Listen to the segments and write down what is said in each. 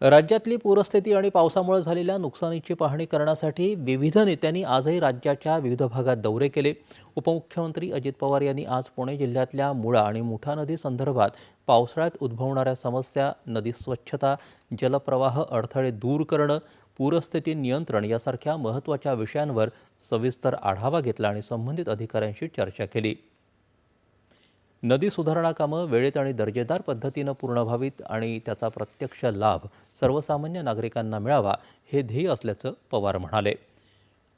राज्यातली पूरस्थिती आणि पावसामुळे झालेल्या नुकसानीची पाहणी करण्यासाठी विविध नेत्यांनी आजही राज्याच्या विविध भागात दौरे केले. उपमुख्यमंत्री अजित पवार यांनी आज पुणे जिल्ह्यातल्या मुळा आणि मुठा नदी संदर्भात पावसाळ्यात उद्भवणाऱ्या समस्या नदी स्वच्छता जलप्रवाह अडथळे दूर करणं पूरस्थिती नियंत्रण यासारख्या महत्त्वाच्या विषयांवर सविस्तर आढावा घेतला आणि संबंधित अधिकाऱ्यांशी चर्चा केली. नदी सुधारणा कामं वेळेत आणि दर्जेदार पद्धतीनं पूर्ण व्हावीत आणि त्याचा प्रत्यक्ष लाभ सर्वसामान्य नागरिकांना मिळावा हे ध्येय असल्याचं पवार म्हणाले.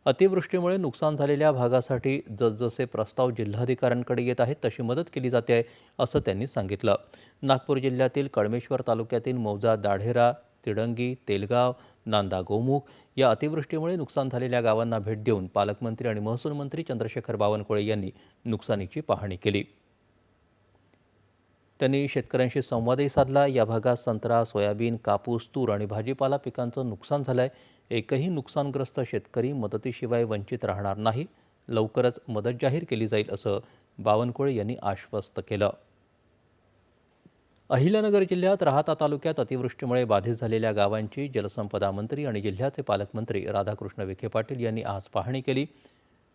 अतिवृष्टीमुळे नुकसान झालेल्या भागासाठी जसजसे प्रस्ताव जिल्हाधिकाऱ्यांकडे येत आहेत तशी मदत केली जाते आहे असं त्यांनी सांगितलं. नागपूर जिल्ह्यातील कळमेश्वर तालुक्यातील मौजा दाढेरा तिडंगी तेलगाव नांदा गोमुख या अतिवृष्टीमुळे नुकसान झालेल्या गावांना भेट देऊन पालकमंत्री आणि महसूल मंत्री चंद्रशेखर बावनकुळे यांनी नुकसानीची पाहणी केली. त्यांनी शेतकऱ्यांशी संवादही साधला. या भागात संत्रा सोयाबीन कापूस तूर आणि भाजीपाला पिकांचं नुकसान झालं आहे एकही नुकसानग्रस्त शेतकरी मदतीशिवाय वंचित राहणार नाही. लवकरच मदत जाहीर केली जाईल असं बावनकुळे यांनी आश्वस्त केलं. अहिल्यानगर जिल्ह्यात राहाता तालुक्यात अतिवृष्टीमुळे बाधित झालेल्या गावांची जलसंपदा मंत्री आणि जिल्ह्याचे पालकमंत्री राधाकृष्ण विखे पाटील यांनी आज पाहणी केली.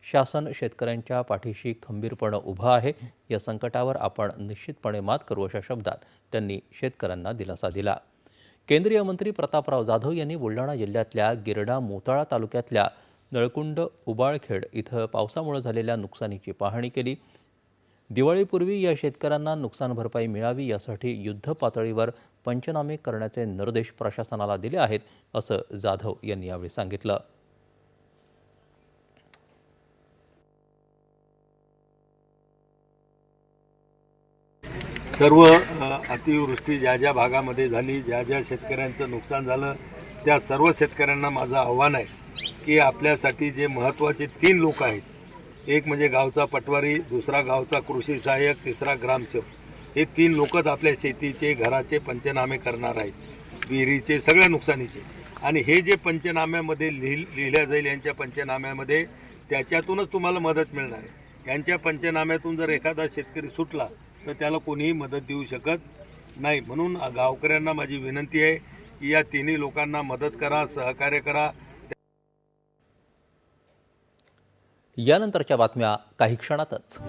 शासन शेतकऱ्यांच्या पाठीशी खंबीरपणे उभं आहे. या संकटावर आपण निश्चितपणे मात करू अशा शब्दात त्यांनी शेतकऱ्यांना दिलासा दिला. केंद्रीय मंत्री प्रतापराव जाधव यांनी बुलढाणा जिल्ह्यातल्या गिरडा मोताळा तालुक्यातल्या नळकुंड उबाळखेड इथं पावसामुळे झालेल्या नुकसानीची पाहणी केली. दिवाळीपूर्वी या शेतकऱ्यांना नुकसान भरपाई मिळावी यासाठी युद्ध पातळीवर पंचनामे करण्याचे निर्देश प्रशासनाला दिले आहेत असं जाधव यांनी यावेळी सांगितलं. सर्व अतिवृष्टी ज्या ज्या भागामध्ये झाली ज्या ज्या शेतकऱ्यांचं नुकसान झालं त्या सर्व शेतकऱ्यांना माझं आव्हान आहे की आपल्यासाठी जे महत्त्वाचे तीन लोक आहेत एक म्हणजे गावचा पटवारी दुसरा गावचा कृषी सहाय्यक तिसरा ग्रामसेवक हे तीन लोकच आपल्या शेतीचे घराचे पंचनामे करणार आहेत. विहिरीचे सगळ्या नुकसानीचे. आणि हे जे पंचनाम्यामध्ये लिहि लिहिल्या जाईल यांच्या पंचनाम्यामध्ये त्याच्यातूनच तुम्हाला मदत मिळणार आहे. यांच्या पंचनाम्यातून जर एखादा शेतकरी सुटला तर त्याला कोणीही मदत देऊ शकत नाही. म्हणून गावकऱ्यांना माझी विनंती आहे की या तिन्ही लोकांना मदत करा सहकार्य करा. यानंतरच्या बातम्या काही क्षणातच.